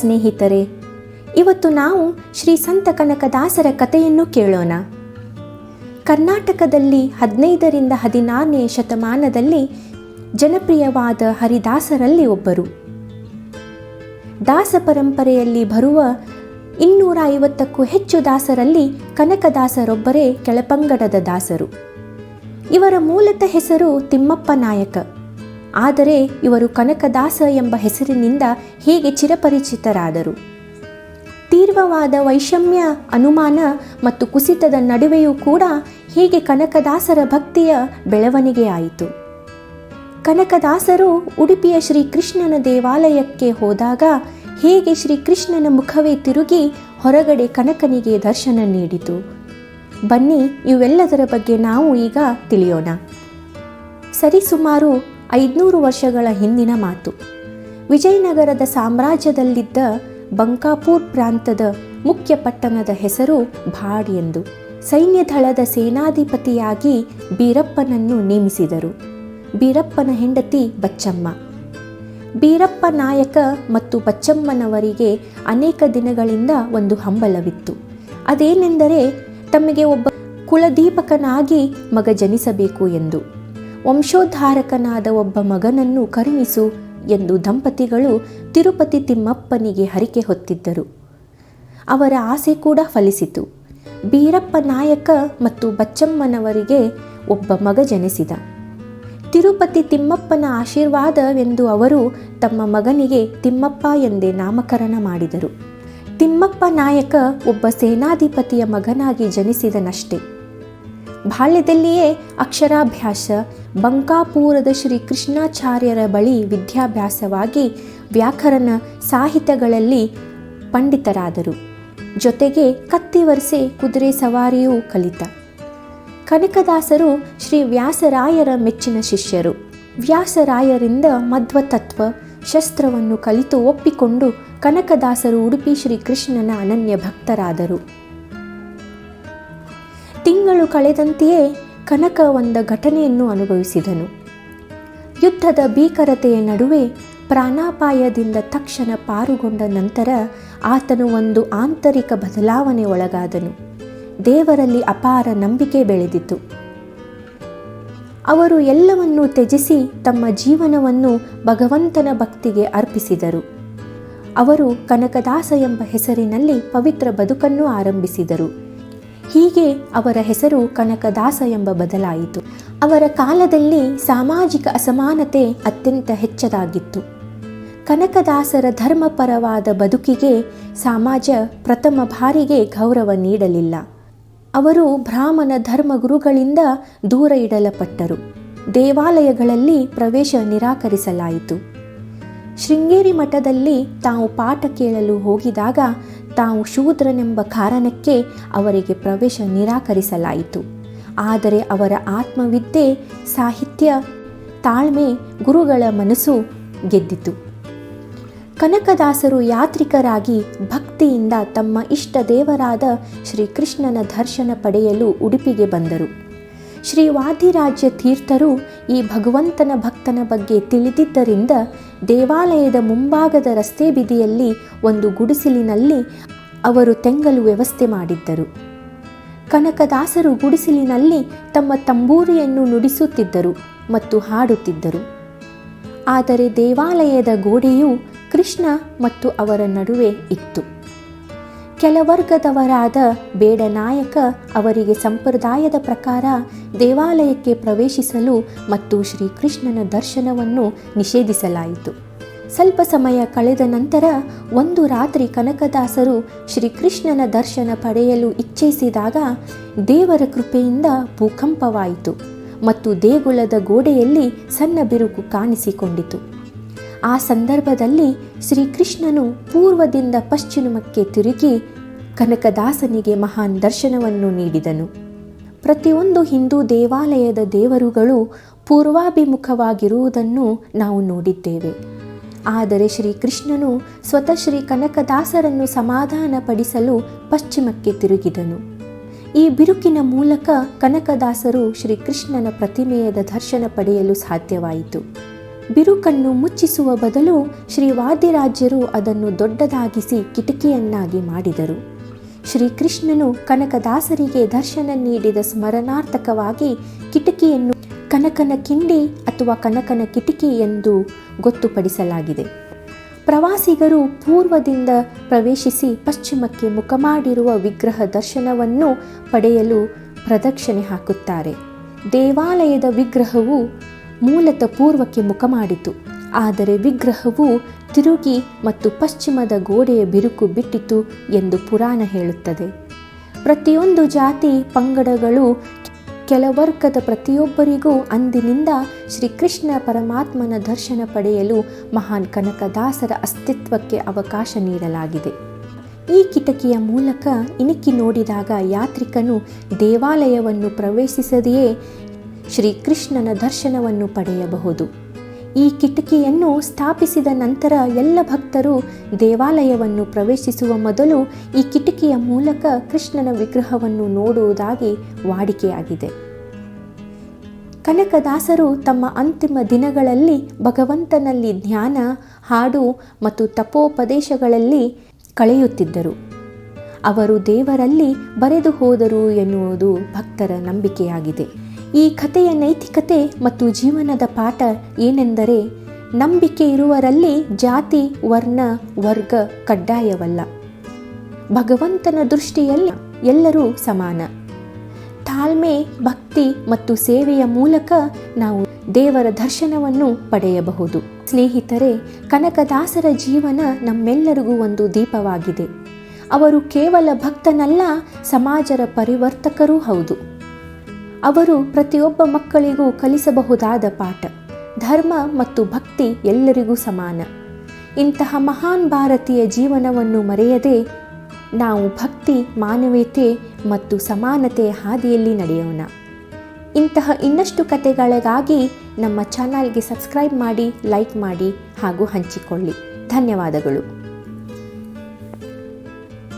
ಸ್ನೇಹಿತರೆ, ಇವತ್ತು ನಾವು ಶ್ರೀ ಸಂತ ಕನಕದಾಸರ ಕಥೆಯನ್ನು ಕೇಳೋಣ. ಕರ್ನಾಟಕದಲ್ಲಿ ಹದಿನೈದರಿಂದ ಹದಿನಾರನೇ ಶತಮಾನದಲ್ಲಿ ಜನಪ್ರಿಯವಾದ ಹರಿದಾಸರಲ್ಲಿ ಒಬ್ಬರು. ದಾಸ ಪರಂಪರೆಯಲ್ಲಿ ಬರುವ ಇನ್ನೂರ ಐವತ್ತಕ್ಕೂ ಹೆಚ್ಚು ದಾಸರಲ್ಲಿ ಕನಕದಾಸರೊಬ್ಬರೇ ಕೆಳಪಂಗಡದ ದಾಸರು. ಇವರ ಮೂಲತಃ ಹೆಸರು ತಿಮ್ಮಪ್ಪ ನಾಯಕ. ಆದರೆ ಇವರು ಕನಕದಾಸ ಎಂಬ ಹೆಸರಿನಿಂದ ಹೀಗೆ ಚಿರಪರಿಚಿತರಾದರು. ತೀವ್ರವಾದ ವೈಷಮ್ಯ, ಅನುಮಾನ ಮತ್ತು ಕುಸಿತದ ನಡುವೆಯೂ ಕೂಡ ಹೀಗೆ ಕನಕದಾಸರ ಭಕ್ತಿಯ ಬೆಳವಣಿಗೆಯಾಯಿತು ಕನಕದಾಸರು ಉಡುಪಿಯ ಶ್ರೀಕೃಷ್ಣನ ದೇವಾಲಯಕ್ಕೆ ಹೋದಾಗ ಹೇಗೆ ಶ್ರೀಕೃಷ್ಣನ ಮುಖವೇ ತಿರುಗಿ ಹೊರಗಡೆ ಕನಕನಿಗೆ ದರ್ಶನ ನೀಡಿತು. ಬನ್ನಿ, ಇವೆಲ್ಲದರ ಬಗ್ಗೆ ನಾವು ಈಗ ತಿಳಿಯೋಣ. ಸರಿಸುಮಾರು ಐದುನೂರು ವರ್ಷಗಳ ಹಿಂದಿನ ಮಾತು. ವಿಜಯನಗರದ ಸಾಮ್ರಾಜ್ಯದಲ್ಲಿದ್ದ ಬಂಕಾಪುರ್ ಪ್ರಾಂತದ ಮುಖ್ಯ ಪಟ್ಟಣದ ಹೆಸರು ಭಾಡ್ ಎಂದು. ಸೈನ್ಯದಳದ ಸೇನಾಧಿಪತಿಯಾಗಿ ಬೀರಪ್ಪನನ್ನು ನೇಮಿಸಿದರು. ಬೀರಪ್ಪನ ಹೆಂಡತಿ ಬಚ್ಚಮ್ಮ. ಬೀರಪ್ಪ ನಾಯಕ ಮತ್ತು ಬಚ್ಚಮ್ಮನವರಿಗೆ ಅನೇಕ ದಿನಗಳಿಂದ ಒಂದು ಹಂಬಲವಿತ್ತು. ಅದೇನೆಂದರೆ, ತಮಗೆ ಒಬ್ಬ ಕುಲದೀಪಕನಾಗಿ ಮಗ ಜನಿಸಬೇಕು ಎಂದು. ವಂಶೋದ್ಧಾರಕನಾದ ಒಬ್ಬ ಮಗನನ್ನು ಕರುಣಿಸು ಎಂದು ದಂಪತಿಗಳು ತಿರುಪತಿ ತಿಮ್ಮಪ್ಪನಿಗೆ ಹರಿಕೆ ಹೊತ್ತಿದ್ದರು. ಅವರ ಆಸೆ ಕೂಡ ಫಲಿಸಿತು. ಬೀರಪ್ಪ ನಾಯಕ ಮತ್ತು ಬಚ್ಚಮ್ಮನವರಿಗೆ ಒಬ್ಬ ಮಗ ಜನಿಸಿದ. ತಿರುಪತಿ ತಿಮ್ಮಪ್ಪನ ಆಶೀರ್ವಾದವೆಂದು ಅವರು ತಮ್ಮ ಮಗನಿಗೆ ತಿಮ್ಮಪ್ಪ ಎಂದೇ ನಾಮಕರಣ ಮಾಡಿದರು. ತಿಮ್ಮಪ್ಪ ನಾಯಕ ಒಬ್ಬ ಸೇನಾಧಿಪತಿಯ ಮಗನಾಗಿ ಜನಿಸಿದನಷ್ಟೇ. ಬಾಲ್ಯದಲ್ಲಿಯೇ ಅಕ್ಷರಾಭ್ಯಾಸ, ಬಂಕಾಪುರದ ಶ್ರೀ ಕೃಷ್ಣಾಚಾರ್ಯರ ಬಳಿ ವಿದ್ಯಾಭ್ಯಾಸವಾಗಿ ವ್ಯಾಕರಣ ಸಾಹಿತ್ಯಗಳಲ್ಲಿ ಪಂಡಿತರಾದರು. ಜೊತೆಗೆ ಕತ್ತಿವರಸೆ ಕುದುರೆ ಸವಾರಿಯೂ ಕಲಿತ. ಕನಕದಾಸರು ಶ್ರೀ ವ್ಯಾಸರಾಯರ ಮೆಚ್ಚಿನ ಶಿಷ್ಯರು. ವ್ಯಾಸರಾಯರಿಂದ ಮಧ್ವತತ್ವ, ಶಸ್ತ್ರವನ್ನು ಕಲಿತು ಒಪ್ಪಿಕೊಂಡು ಕನಕದಾಸರು ಉಡುಪಿ ಶ್ರೀಕೃಷ್ಣನ ಅನನ್ಯ ಭಕ್ತರಾದರು. ತಿಂಗಳು ಕಳೆದಂತೆಯೇ ಕನಕ ಒಂದ ಘಟನೆಯನ್ನು ಅನುಭವಿಸಿದನು. ಯುದ್ಧದ ಭೀಕರತೆಯ ನಡುವೆ ಪ್ರಾಣಾಪಾಯದಿಂದ ತಕ್ಷಣ ಪಾರುಗೊಂಡ ನಂತರ ಆತನು ಒಂದು ಆಂತರಿಕ ಬದಲಾವಣೆ ಒಳಗಾದನು. ದೇವರಲ್ಲಿ ಅಪಾರ ನಂಬಿಕೆ ಬೆಳೆದಿತು ಅವರು ಎಲ್ಲವನ್ನೂ ತ್ಯಜಿಸಿ ತಮ್ಮ ಜೀವನವನ್ನು ಭಗವಂತನ ಭಕ್ತಿಗೆ ಅರ್ಪಿಸಿದರು. ಅವರು ಕನಕದಾಸ ಎಂಬ ಹೆಸರಿನಲ್ಲಿ ಪವಿತ್ರ ಬದುಕನ್ನು ಆರಂಭಿಸಿದರು. ಹೀಗೆ ಅವರ ಹೆಸರು ಕನಕದಾಸ ಎಂಬ ಬದಲಾಯಿತು. ಅವರ ಕಾಲದಲ್ಲಿ ಸಾಮಾಜಿಕ ಅಸಮಾನತೆ ಅತ್ಯಂತ ಹೆಚ್ಚದಾಗಿತ್ತು. ಕನಕದಾಸರ ಧರ್ಮಪರವಾದ ಬದುಕಿಗೆ ಸಮಾಜ ಪ್ರಥಮ ಬಾರಿಗೆ ಗೌರವ ನೀಡಲಿಲ್ಲ. ಅವರು ಬ್ರಾಹ್ಮಣ ಧರ್ಮಗುರುಗಳಿಂದ ದೂರ ಇಡಲಪಟ್ಟರು. ದೇವಾಲಯಗಳಲ್ಲಿ ಪ್ರವೇಶ ನಿರಾಕರಿಸಲಾಯಿತು. ಶೃಂಗೇರಿ ಮಠದಲ್ಲಿ ತಾವು ಪಾಠ ಕೇಳಲು ಹೋಗಿದಾಗ ತಾವು ಶೂದ್ರನೆಂಬ ಕಾರಣಕ್ಕೆ ಅವರಿಗೆ ಪ್ರವೇಶ ನಿರಾಕರಿಸಲಾಯಿತು. ಆದರೆ ಅವರ ಆತ್ಮವಿದ್ಯೆ ಸಾಹಿತ್ಯ ತಾಳ್ಮೆ ಗುರುಗಳ ಮನಸ್ಸು ಗೆದ್ದಿತು. ಕನಕದಾಸರು ಯಾತ್ರಿಕರಾಗಿ ಭಕ್ತಿಯಿಂದ ತಮ್ಮ ಇಷ್ಟ ದೇವರಾದ ಶ್ರೀಕೃಷ್ಣನ ದರ್ಶನ ಪಡೆಯಲು ಉಡುಪಿಗೆ ಬಂದರು. ಶ್ರೀ ವಾದಿರಾಜ್ಯ ತೀರ್ಥರು ಈ ಭಗವಂತನ ಭಕ್ತನ ಬಗ್ಗೆ ತಿಳಿದಿದ್ದರಿಂದ ದೇವಾಲಯದ ಮುಂಭಾಗದ ರಸ್ತೆ ಬೀದಿಯಲ್ಲಿ ಒಂದು ಗುಡಿಸಿಲಿನಲ್ಲಿ ಅವರು ತೆಂಗಲು ವ್ಯವಸ್ಥೆ ಮಾಡಿದ್ದರು. ಕನಕದಾಸರು ಗುಡಿಸಿಲಿನಲ್ಲಿ ತಮ್ಮ ತಂಬೂರಿಯನ್ನು ನುಡಿಸುತ್ತಿದ್ದರು ಮತ್ತು ಹಾಡುತ್ತಿದ್ದರು. ಆದರೆ ದೇವಾಲಯದ ಗೋಡೆಯು ಕೃಷ್ಣ ಮತ್ತು ಅವರ ನಡುವೆ ಇತ್ತು. ಕೆಲವರ್ಗದವರಾದ ಬೇಡನಾಯಕ ಅವರಿಗೆ ಸಂಪ್ರದಾಯದ ಪ್ರಕಾರ ದೇವಾಲಯಕ್ಕೆ ಪ್ರವೇಶಿಸಲು ಮತ್ತು ಶ್ರೀಕೃಷ್ಣನ ದರ್ಶನವನ್ನು ನಿಷೇಧಿಸಲಾಯಿತು. ಸ್ವಲ್ಪ ಸಮಯ ಕಳೆದ ನಂತರ ಒಂದು ರಾತ್ರಿ ಕನಕದಾಸರು ಶ್ರೀಕೃಷ್ಣನ ದರ್ಶನ ಪಡೆಯಲು ಇಚ್ಛಿಸಿದಾಗ ದೇವರ ಕೃಪೆಯಿಂದ ಭೂಕಂಪವಾಯಿತು ಮತ್ತು ದೇಗುಲದ ಗೋಡೆಯಲ್ಲಿ ಸಣ್ಣ ಬಿರುಕು ಕಾಣಿಸಿಕೊಂಡಿತು. ಆ ಸಂದರ್ಭದಲ್ಲಿ ಶ್ರೀಕೃಷ್ಣನು ಪೂರ್ವದಿಂದ ಪಶ್ಚಿಮಕ್ಕೆ ತಿರುಗಿ ಕನಕದಾಸನಿಗೆ ಮಹಾನ್ ದರ್ಶನವನ್ನು ನೀಡಿದನು. ಪ್ರತಿಯೊಂದು ಹಿಂದೂ ದೇವಾಲಯದ ದೇವರುಗಳು ಪೂರ್ವಾಭಿಮುಖವಾಗಿರುವುದನ್ನು ನಾವು ನೋಡಿದ್ದೇವೆ. ಆದರೆ ಶ್ರೀಕೃಷ್ಣನು ಸ್ವತಃ ಶ್ರೀ ಕನಕದಾಸರನ್ನು ಸಮಾಧಾನಪಡಿಸಲು ಪಶ್ಚಿಮಕ್ಕೆ ತಿರುಗಿದನು. ಈ ಬಿರುಕಿನ ಮೂಲಕ ಕನಕದಾಸರು ಶ್ರೀಕೃಷ್ಣನ ಪ್ರತಿಮೆಯದ ದರ್ಶನ ಪಡೆಯಲು ಸಾಧ್ಯವಾಯಿತು. ಬಿರುಕನ್ನು ಮುಚ್ಚಿಸುವ ಬದಲು ಶ್ರೀ ವಾದ್ಯರಾಜ್ಯರು ಅದನ್ನು ದೊಡ್ಡದಾಗಿಸಿ ಕಿಟಕಿಯನ್ನಾಗಿ ಮಾಡಿದರು. ಶ್ರೀಕೃಷ್ಣನು ಕನಕದಾಸರಿಗೆ ದರ್ಶನ ನೀಡಿದ ಸ್ಮರಣಾರ್ಥಕವಾಗಿ ಕಿಟಕಿಯನ್ನು ಕನಕನ ಕಿಂಡಿ ಅಥವಾ ಕನಕನ ಕಿಟಕಿ ಎಂದು ಗೊತ್ತುಪಡಿಸಲಾಗಿದೆ. ಪ್ರವಾಸಿಗರು ಪೂರ್ವದಿಂದ ಪ್ರವೇಶಿಸಿ ಪಶ್ಚಿಮಕ್ಕೆ ಮುಖ ಮಾಡಿರುವ ವಿಗ್ರಹ ದರ್ಶನವನ್ನು ಪಡೆಯಲು ಪ್ರದಕ್ಷಿಣೆ ಹಾಕುತ್ತಾರೆ. ದೇವಾಲಯದ ವಿಗ್ರಹವು ಮೂಲತಃ ಪೂರ್ವಕ್ಕೆ ಮುಖ ಮಾಡಿತು. ಆದರೆ ವಿಗ್ರಹವು ತಿರುಗಿ ಮತ್ತು ಪಶ್ಚಿಮದ ಗೋಡೆಯ ಬಿರುಕು ಬಿಟ್ಟಿತು ಎಂದು ಪುರಾಣ ಹೇಳುತ್ತದೆ. ಪ್ರತಿಯೊಂದು ಜಾತಿ, ಪಂಗಡಗಳು ಕೆಲವರ್ಗದ ಪ್ರತಿಯೊಬ್ಬರಿಗೂ ಅಂದಿನಿಂದ ಶ್ರೀಕೃಷ್ಣ ಪರಮಾತ್ಮನ ದರ್ಶನ ಪಡೆಯಲು ಮಹಾನ್ ಕನಕದಾಸರ ಅಸ್ತಿತ್ವಕ್ಕೆ ಅವಕಾಶ ನೀಡಲಾಗಿದೆ. ಈ ಕಿಟಕಿಯ ಮೂಲಕ ಇಣುಕಿ ನೋಡಿದಾಗ ಯಾತ್ರಿಕನು ದೇವಾಲಯವನ್ನು ಪ್ರವೇಶಿಸದೆಯೇ ಶ್ರೀಕೃಷ್ಣನ ದರ್ಶನವನ್ನು ಪಡೆಯಬಹುದು. ಈ ಕಿಟಕಿಯನ್ನು ಸ್ಥಾಪಿಸಿದ ನಂತರ ಎಲ್ಲ ಭಕ್ತರು ದೇವಾಲಯವನ್ನು ಪ್ರವೇಶಿಸುವ ಮೊದಲು ಈ ಕಿಟಕಿಯ ಮೂಲಕ ಕೃಷ್ಣನ ವಿಗ್ರಹವನ್ನು ನೋಡುವುದಾಗಿ ವಾಡಿಕೆಯಾಗಿದೆ. ಕನಕದಾಸರು ತಮ್ಮ ಅಂತಿಮ ದಿನಗಳಲ್ಲಿ ಭಗವಂತನಲ್ಲಿ ಧ್ಯಾನ, ಹಾಡು ಮತ್ತು ತಪೋಪದೇಶಗಳಲ್ಲಿ ಕಳೆಯುತ್ತಿದ್ದರು. ಅವರು ದೇವರಲ್ಲಿ ಬರೆದು ಹೋದರು ಎನ್ನುವುದು ಭಕ್ತರ ನಂಬಿಕೆಯಾಗಿದೆ. ಈ ಕಥೆಯ ನೈತಿಕತೆ ಮತ್ತು ಜೀವನದ ಪಾಠ ಏನೆಂದರೆ ನಂಬಿಕೆ ಇರುವರಲ್ಲಿ ಜಾತಿ, ವರ್ಣ, ವರ್ಗ ಕಡ್ಡಾಯವಲ್ಲ. ಭಗವಂತನ ದೃಷ್ಟಿಯಲ್ಲಿ ಎಲ್ಲರೂ ಸಮಾನ. ತಾಳ್ಮೆ, ಭಕ್ತಿ ಮತ್ತು ಸೇವೆಯ ಮೂಲಕ ನಾವು ದೇವರ ದರ್ಶನವನ್ನು ಪಡೆಯಬಹುದು. ಸ್ನೇಹಿತರೆ, ಕನಕದಾಸರ ಜೀವನ ನಮ್ಮೆಲ್ಲರಿಗೂ ಒಂದು ದೀಪವಾಗಿದೆ. ಅವರು ಕೇವಲ ಭಕ್ತನಲ್ಲ ಸಮಾಜರ ಪರಿವರ್ತಕರೂ ಹೌದು. ಅವರು ಪ್ರತಿಯೊಬ್ಬ ಮಕ್ಕಳಿಗೂ ಕಲಿಸಬಹುದಾದ ಪಾಠ. ಧರ್ಮ ಮತ್ತು ಭಕ್ತಿ ಎಲ್ಲರಿಗೂ ಸಮಾನ. ಇಂತಹ ಮಹಾನ್ ಭಾರತೀಯ ಜೀವನವನ್ನು ಮರೆಯದೆ ನಾವು ಭಕ್ತಿ, ಮಾನವೀಯತೆ ಮತ್ತು ಸಮಾನತೆಯ ಹಾದಿಯಲ್ಲಿ ನಡೆಯೋಣ. ಇಂತಹ ಇನ್ನಷ್ಟು ಕತೆಗಳಿಗಾಗಿ ನಮ್ಮ ಚಾನಲ್ಗೆ ಸಬ್ಸ್ಕ್ರೈಬ್ ಮಾಡಿ, ಲೈಕ್ ಮಾಡಿ ಹಾಗೂ ಹಂಚಿಕೊಳ್ಳಿ. ಧನ್ಯವಾದಗಳು.